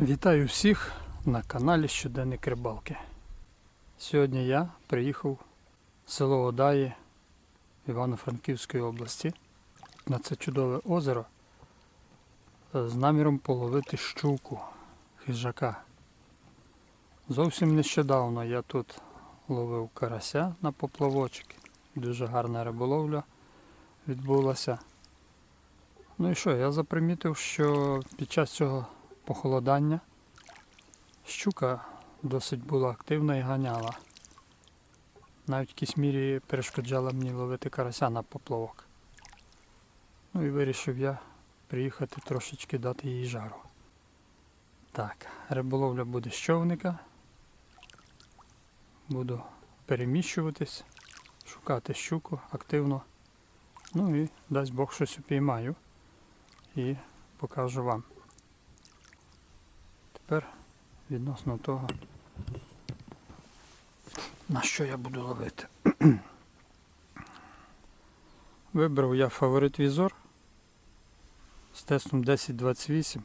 Вітаю всіх на каналі Щоденник Рибалки. Сьогодні я приїхав в село Одаї Івано-Франківської області на це чудове озеро з наміром половити щуку хижака. Зовсім нещодавно я тут ловив карася на поплавочок. Дуже гарна риболовля відбулася. Ну і що, я запримітив, що під час цього похолодання щука досить була активна і ганяла. Навіть в якійсь мірі перешкоджала мені ловити карася на поплавок. Ну і вирішив я приїхати трошечки дати їй жару. Так, риболовля буде з човника. Буду переміщуватись, шукати щуку активно. Ну і дасть Бог щось упіймаю і покажу вам. Тепер відносно того, на що я буду ловити. Вибрав я фаворит візор з тестом 1028.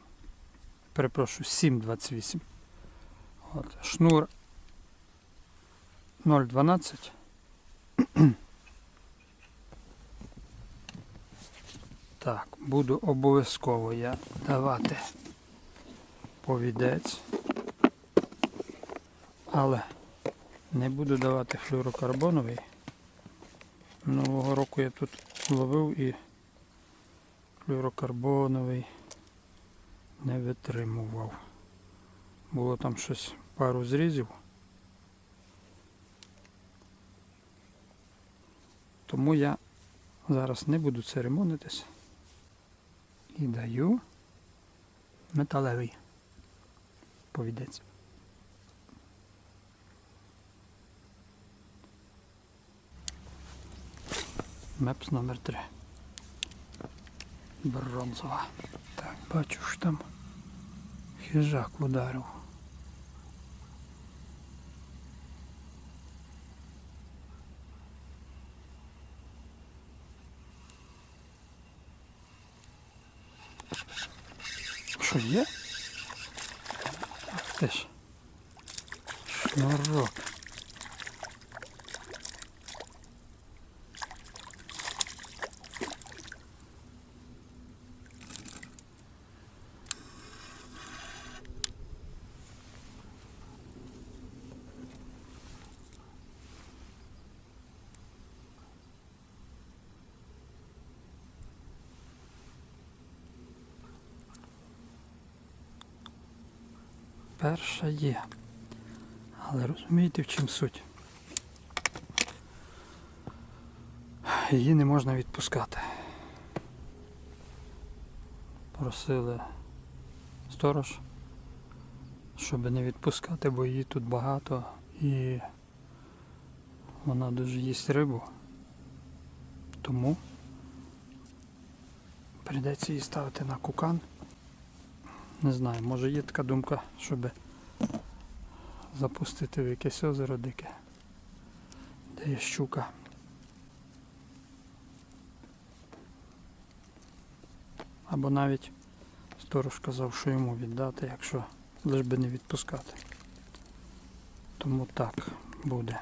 Перепрошую, 728. От, шнур 0,12. Так, буду обов'язково я давати повідець. Але не буду давати флюрокарбоновий. Нового року я тут ловив і флюрокарбоновий не витримував. Було там щось пару зрізів. Тому я зараз не буду церемонитись і даю металевий повідець. Мепс номер 3 Бронзова. Так, бачу, що там хижак ударив. Що є? Ах ти ж. Є. Але розумієте в чим суть? Її не можна відпускати. Просили сторож, щоб не відпускати, бо її тут багато і вона дуже їсть рибу. Тому прийдеться її ставити на кукан. Не знаю, може є така думка, щоб запустити в якесь озеро дике, де є щука. Або навіть сторож казав, що йому віддати, якщо лиш би не відпускати. Тому так буде.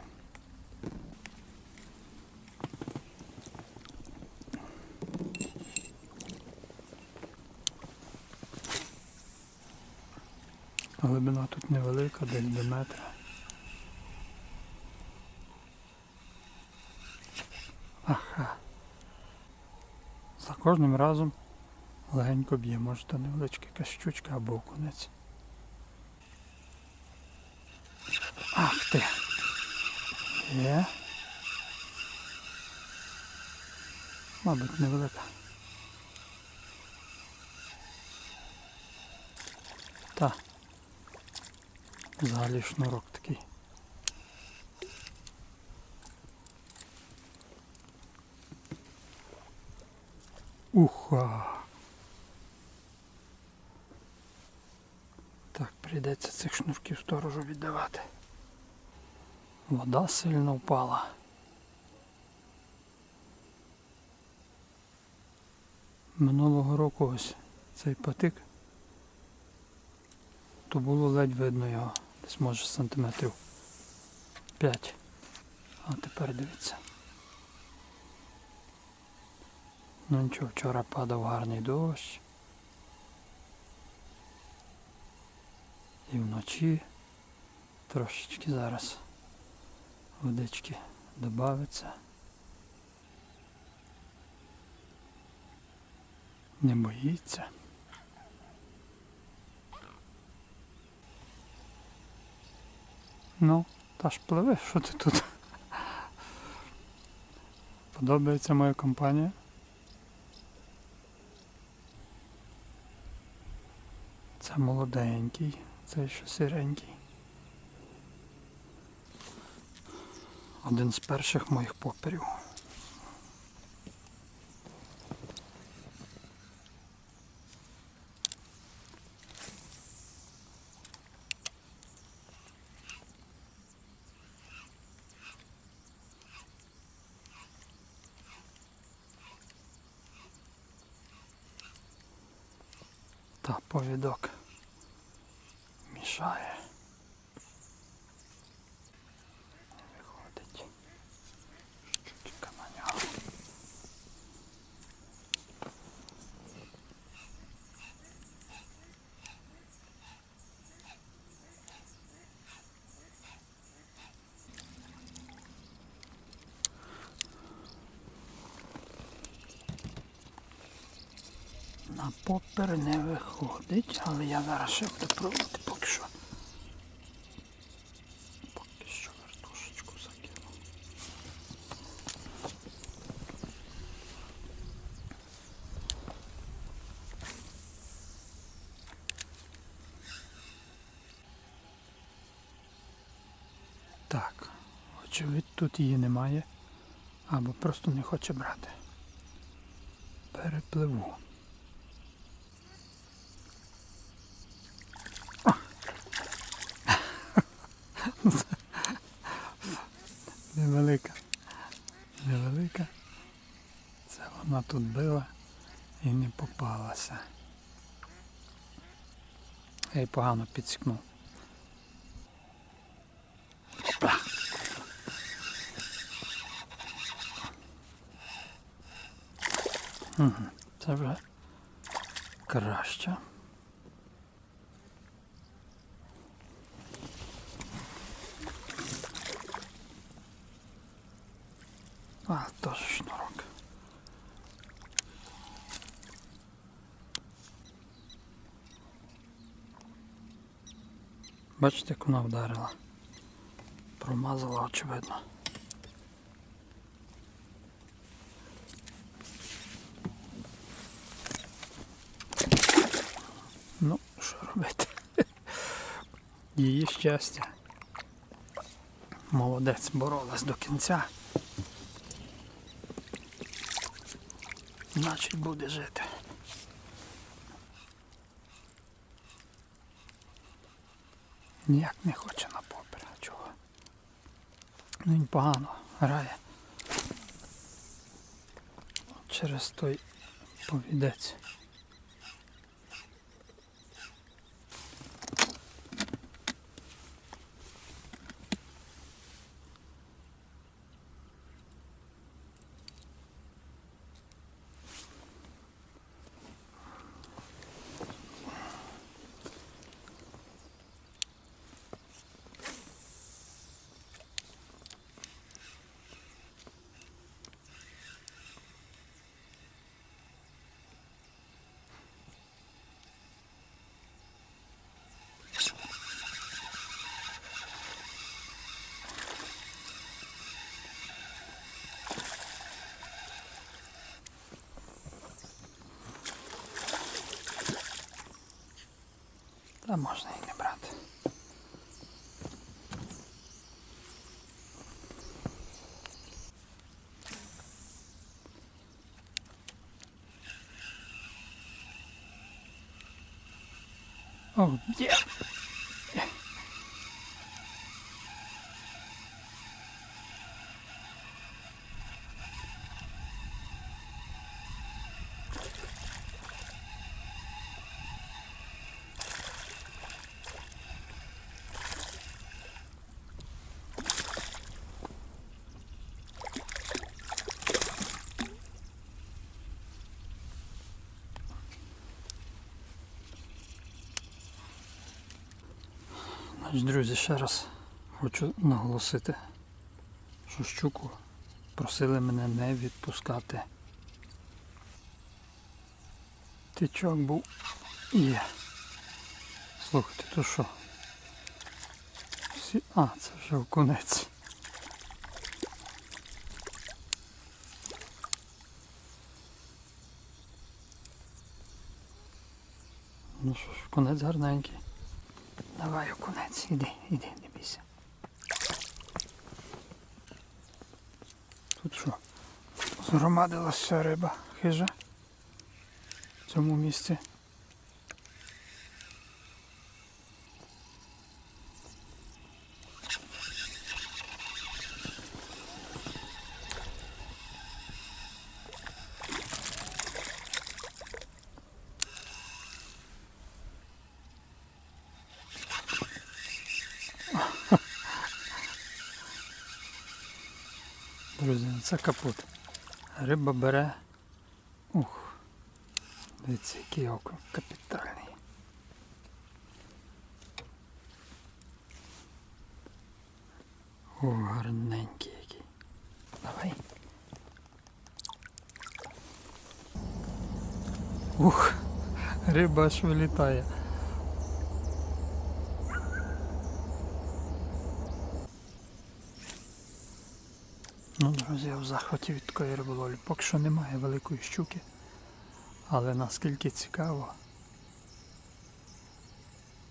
Глибина тут невелика, десь до метра. Ага. За кожним разом легенько б'є, може то невеличка якась щучка або окунець. Ах ти. Є. Мабуть, невелика. Та. Взагалі шнурок такий. Уха. Так, прийдеться цих шнурків сторожу віддавати. Вода сильно впала. Минулого року ось цей потик то було ледь видно його. Десь може сантиметрів 5. А тепер дивіться. Ну нічого, вчора падав гарний дощ. І вночі трошечки зараз водички додається. Не боїться. Ну, та ж пливе, що ти тут? Подобається моя компанія? Це молоденький, це ще сиренький. Один з перших моїх поперів. Та повідок мішає. Попер не виходить, але я зараз ще буду пробувати поки що. Поки що вертушечку закину. Так, очевидь тут її немає, або просто не хоче брати. Перепливу. Невелика. Невелика. Це вона тут била і не попалася. Я її погано підсікнув. Це вже краще. А, теж шнурок. Бачите, як вона вдарила. Промазала, очевидно. Ну, що робити? Її щастя. Молодець боролась до кінця. Значить буде жити. Ніяк не хоче на попер. Чого? Ну він погано грає. Через той повідець. Та можна і не брати. О, Друзі, ще раз хочу наголосити, що щуку просили мене не відпускати. Тичок був є. Слухайте, то що? Всі... А, це вже окунець. Ну що ж, конець гарненький. Давай, окунець, іди, іди, не бійся. Тут що? Згромадилася риба хижа в цьому місці. Це капут. Риба бере. Ух. Дивіться, який окунь капітальний. О, гарненький який. Давай. Ух, риба аж вилітає. Ну, друзі, я в захваті від такої риболовлі. Поки що немає великої щуки. Але наскільки цікаво.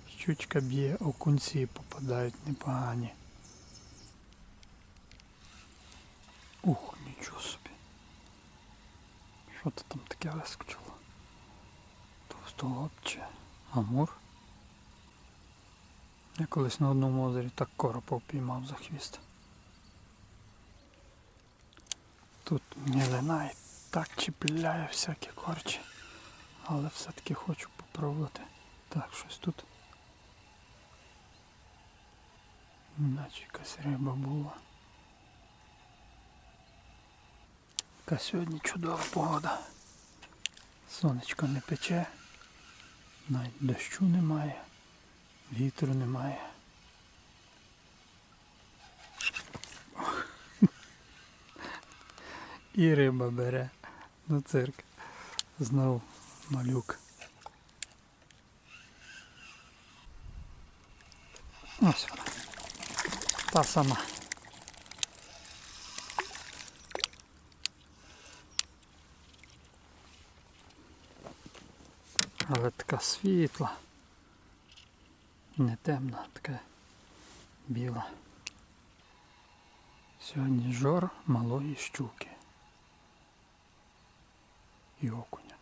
Щучка б'є, окунці попадають непогані. Ух, нічого собі. Що то там таке вискочило? Товстолобче. Амур. Я колись на одному озері так коропа піймав за хвіст. Тут мілина і так чіпляє всякі корчі. Але все-таки хочу попробувати. Так, щось тут. Наче якась риба була. Яка сьогодні чудова погода. Сонечко не пече, навіть дощу немає, вітру немає. І риба бере на цирк. Знов малюк. Ось вона. Та сама. Але така світла. Не темна, така біла. Сьогодні жор малої щуки. І окуня.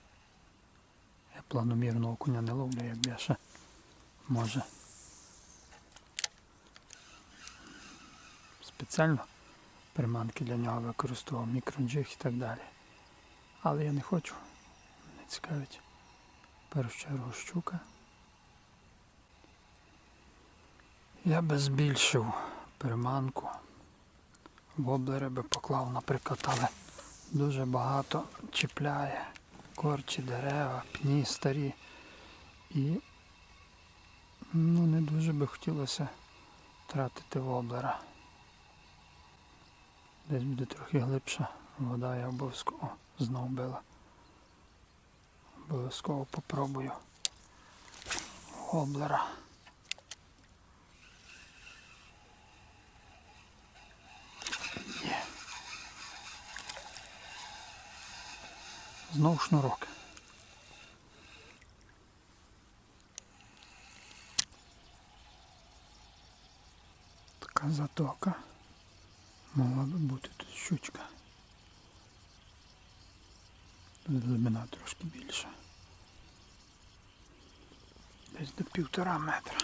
Я планомірно окуня не ловлю, якби я ще може. Спеціально приманки для нього використовував мікроджиг і так далі. Але я не хочу. Не цікавить. Першу чергу щука. Я би збільшив приманку. Воблери би поклав, наприклад, але дуже багато чіпляє корчі, дерева, пні старі. І ну, не дуже би хотілося тратити воблера. Десь буде трохи глибша вода, я обов'язково знов била. Обов'язково попробую воблера. Знов шнурок. Така затока. Могла би бути тут щучка. Тут глибина трошки більша. Десь до півтора метра.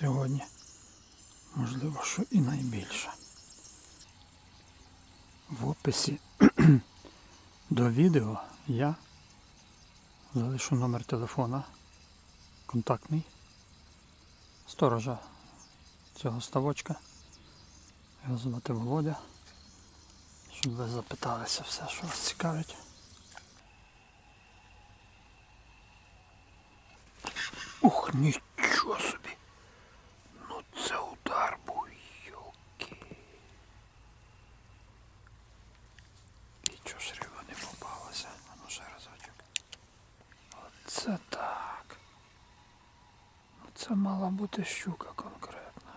Сьогодні. Можливо, що і найбільше. В описі до відео я залишу номер телефона контактний сторожа цього ставочка. Його звати Володя. Щоб ви запиталися все, що вас цікавить. Ух, нічого собі. Ну це удар був, йолки. І чого ж риба не попалася? А ну ще разочок. Оце так. Ну це бути щука конкретна.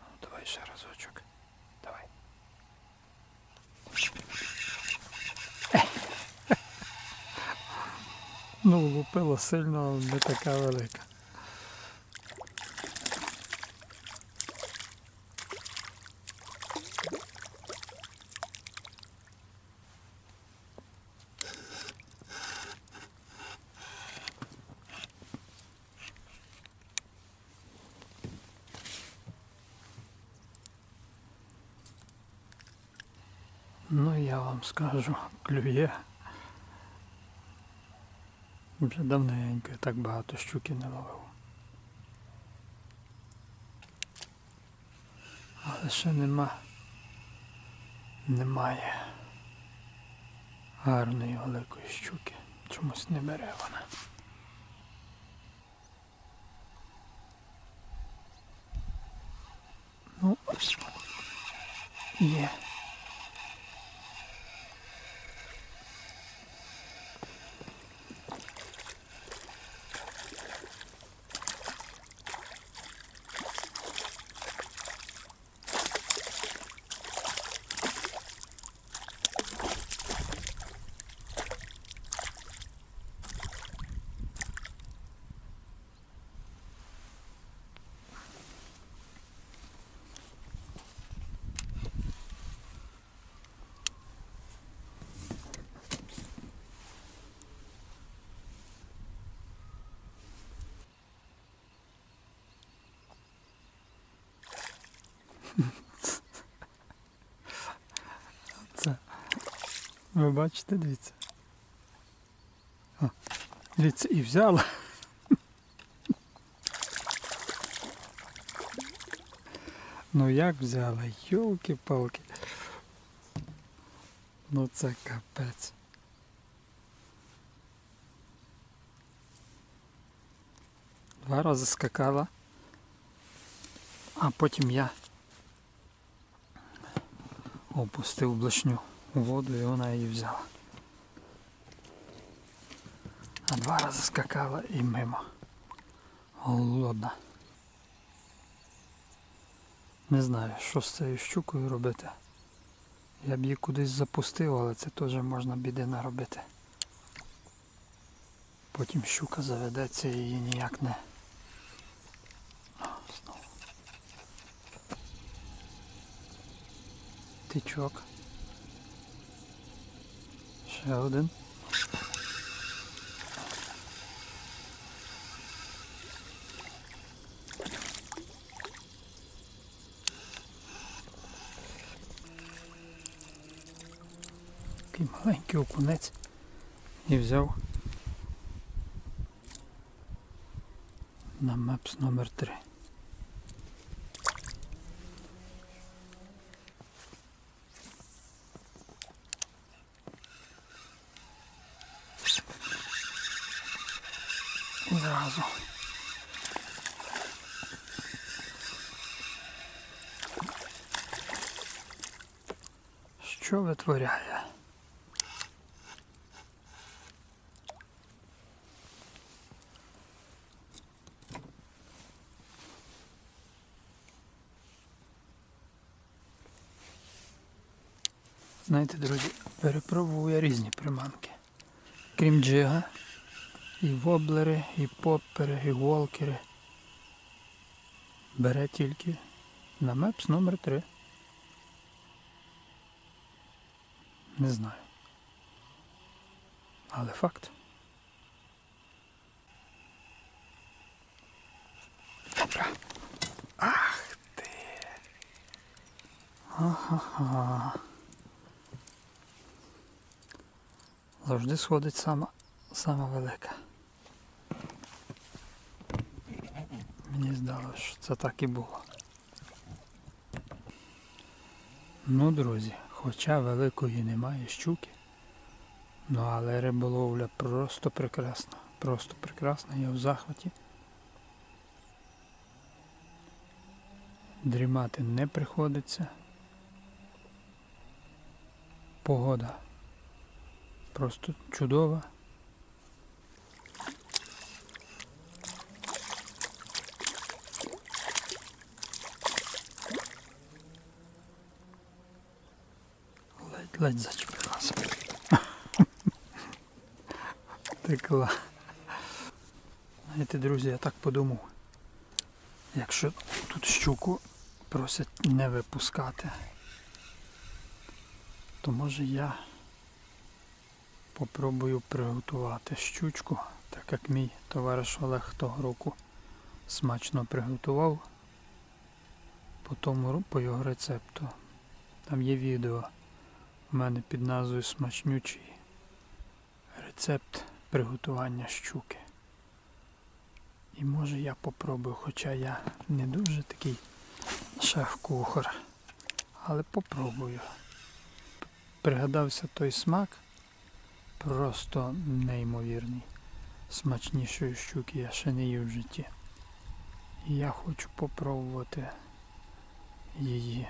Ну давай ще разочок. Давай. Ну, лупила сильно, не така велика. Ну, я вам скажу, клює. Вже давненько я так багато щуки не ловив. Але ще нема. Немає гарної великої щуки. Чомусь не бере вона. Ну, ось є. Це. Ви бачите, дивіться. О, дивіться, і взяла. Ну як взяла? Йолки-палки. Ну це капець. Два рази скакала, а потім я опустив блешню воду і вона її взяла. А два рази скакала і мимо. Голодна. Не знаю, що з цією щукою робити. Я б її кудись запустив, але це теж можна біди наробити. Потім щука заведеться і її ніяк не. О, знову. Тичок. Один. Такий маленький окунець і взяв на мепс номер 3 Зразу. Що витворяє? Знаєте, друзі, перепробував я різні приманки. Крім джига, і воблери, і поппери, і волкери. Бере тільки на мепс номер 3 Не знаю. Але факт. Добре. Ах ти. Ага. Завжди сходить сама, сама велика. Мені здалося, що це так і було. Ну, друзі, хоча великої немає щуки, ну але риболовля просто прекрасна. Просто прекрасна, я в захваті. Дрімати не приходиться. Погода просто чудова. Ледь-ледь зачепилася. Текла. Знаєте, друзі, я так подумав. Якщо тут щуку просять не випускати, то може я попробую приготувати щучку, так як мій товариш Олег того року смачно приготував по тому по його рецепту. Там є відео у мене під назвою Смачнючий рецепт приготування щуки. І може я попробую, хоча я не дуже такий шеф-кухар, але попробую. Пригадався той смак, просто неймовірний. Смачнішої щуки я ще не їв в житті. І я хочу попробувати її.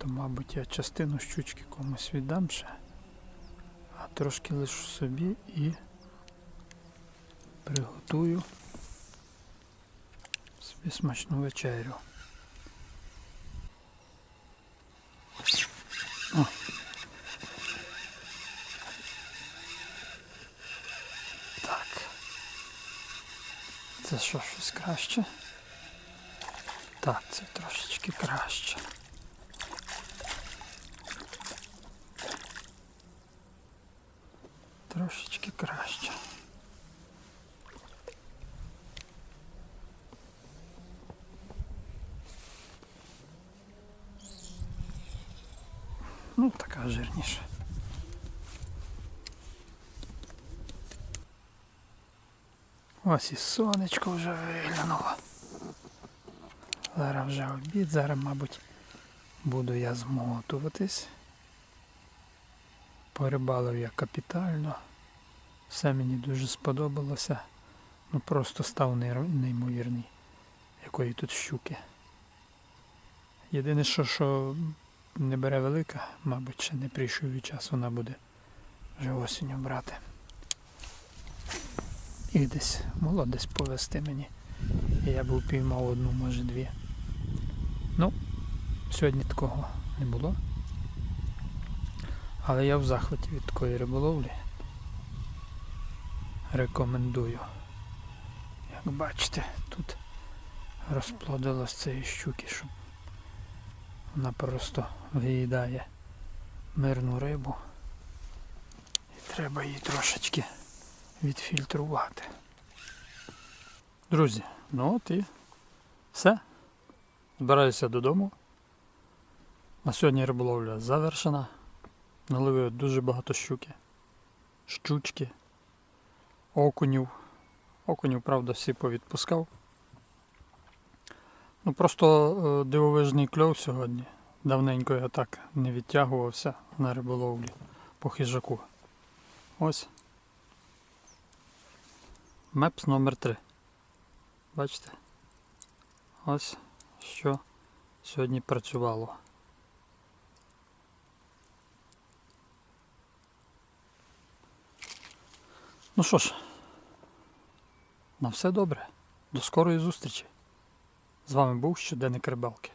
То, мабуть, я частину щучки комусь віддам ще, а трошки лишу собі і приготую собі смачну вечерю. О. Так. Це що, щось краще? Так, це трошечки краще. Трошечки краще. Ну, така жирніша. Ось і сонечко вже виглянуло. Зараз вже обід, зараз, мабуть, буду я змотуватись. Порибалив я капітально. Все мені дуже сподобалося. Ну просто став неймовірний, якої тут щуки. Єдине, що, що не бере велика, мабуть, ще не прийшов і час вона буде вже осінню брати. І десь могло десь повести мені. Я б упіймав одну, може дві. Ну, сьогодні такого не було. Але я в захваті від такої риболовлі. Рекомендую. Як бачите, тут розплодилось цієї щуки, щоб вона просто виїдає мирну рибу. І треба її трошечки відфільтрувати. Друзі, ну от і все. Збираюся додому. На сьогодні риболовля завершена. Наловив дуже багато щуки, щучки, окунів. Окунів, правда, всі повідпускав. Ну просто е, дивовижний кльов сьогодні. Давненько я так не відтягувався на риболовлі по хижаку. Ось. Мепс номер 3 Бачите? Ось що сьогодні працювало. Ну що ж, на все добре. До скорої зустрічі. З вами був щоденник рибалки.